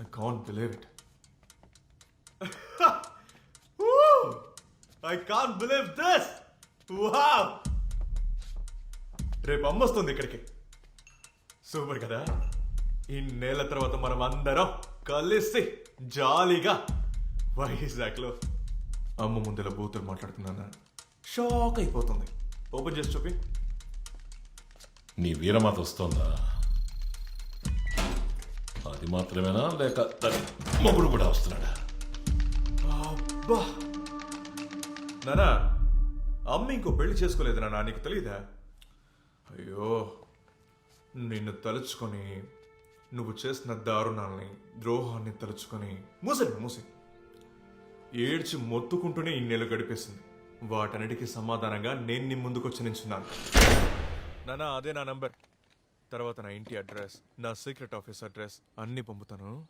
I can't believe it I can't believe this wow రేపు అమ్మొస్తుంది ఇక్కడికి. సూపర్ కదా? ఇన్నేళ్ళ తర్వాత మనం అందరం కలిసి జాలీగా వైజాగ్లో అమ్మ ముందుల బూతులు మాట్లాడుతున్నాను? షాక్ అయిపోతుంది. ఓపెన్ చేసి చూపి. నీ వీరమాత వస్తోందా? అది మాత్రమేనా? లేక దాని మొగుడు కూడా వస్తున్నాడా? అబ్బా! నానా అమ్మ ఇంకో పెళ్ళి చేసుకోలేదు నానా నీకు తెలియదా అయ్యో నిన్ను తలుచుకొని నువ్వు చేసిన దారుణాల్ని ద్రోహాన్ని తలుచుకొని మూసే మూసే ఏడ్చి మొత్తుకుంటూనే ఇన్నేళ్ళు గడిపేసింది. వాటన్నిటికీ సమాధానంగా నేను నీ ముందుకొచ్చి నించున్నాను. నానా అదే నా నంబర్. తర్వాత నా ఇంటి అడ్రస్ నా సీక్రెట్ ఆఫీస్ అడ్రస్ అన్నీ పంపుతాను.